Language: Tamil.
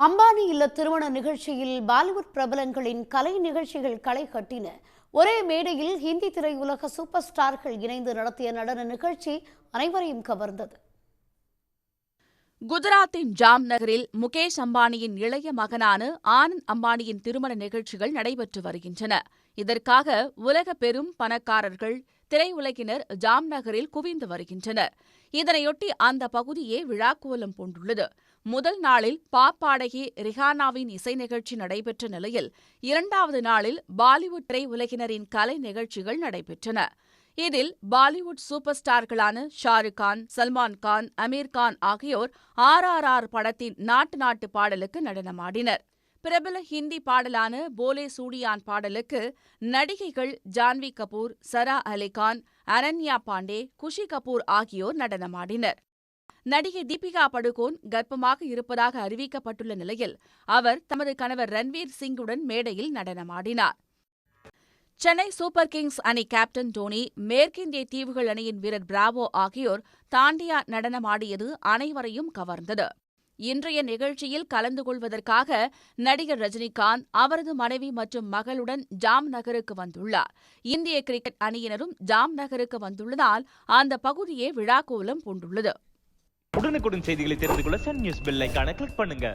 அம்பானி இல்ல திருமண நிகழ்ச்சியில் பாலிவுட் பிரபலங்களின் கலை நிகழ்ச்சிகள் களை கட்டின ஒரே மேடையில் ஹிந்தி திரையுலக சூப்பர் ஸ்டார்கள் இணைந்து நடத்திய நடன நிகழ்ச்சி அனைவரையும் கவர்ந்தது. குஜராத்தின் ஜாம் நகரில் முகேஷ் அம்பானியின் இளைய மகனான ஆனந்த் அம்பானியின் திருமண நிகழ்ச்சிகள் நடைபெற்று வருகின்றன. இதற்காக உலக பெரும் பணக்காரர்கள் திரையுலகினர் ஜாம் நகரில் குவிந்து வருகின்றனர். இதனையொட்டி அந்த பகுதியே விழாக்கோலம் பூண்டுள்ளது. முதல் நாளில் பாப் பாடகி ரிஹானாவின் இசை நிகழ்ச்சி நடைபெற்ற நிலையில் இரண்டாவது நாளில் பாலிவுட் திரையுலகினரின் கலை நிகழ்ச்சிகள் நடைபெற்றன. இதில் பாலிவுட் சூப்பர் ஸ்டார்களான ஷாருக் கான் சல்மான் கான் அமீர் கான் ஆகியோர் ஆர் ஆர் ஆர் படத்தின் நாட்டு நாட்டு பாடலுக்கு நடனமாடினர். பிரபல ஹிந்தி பாடலான போலே சூடியான் பாடலுக்கு நடிகைகள் ஜான்வி கபூர் சரா அலிகான் அனன்யா பாண்டே குஷி கபூர் ஆகியோர் நடனமாடினர். நடிகை தீபிகா படுகோன் கர்ப்பமாக இருப்பதாக அறிவிக்கப்பட்டுள்ள நிலையில் அவர் தமது கணவர் ரன்வீர் சிங்குடன் மேடையில் நடனமாடினார். சென்னை சூப்பர் கிங்ஸ் அணி கேப்டன் டோனி மேற்கிந்திய தீவுகள் அணியின் வீரர் பிராவோ ஆகியோர் தாண்டியா நடனமாடியது அனைவரையும் கவர்ந்தது. இன்றைய நிகழ்ச்சியில் கலந்து கொள்வதற்காக நடிகர் ரஜினிகாந்த் அவரது மனைவி மற்றும் மகளுடன் ஜாம் நகருக்கு வந்துள்ளார். இந்திய கிரிக்கெட் அணியினரும் ஜாம் நகருக்கு வந்துள்ளதால் அந்த பகுதியே விழாக்கோலம் பூண்டுள்ளது. உடனுக்குடன் செய்திகளை தெரிந்து கொள்ள சன் நியூஸ் பெல் கிளிக் பண்ணுங்க.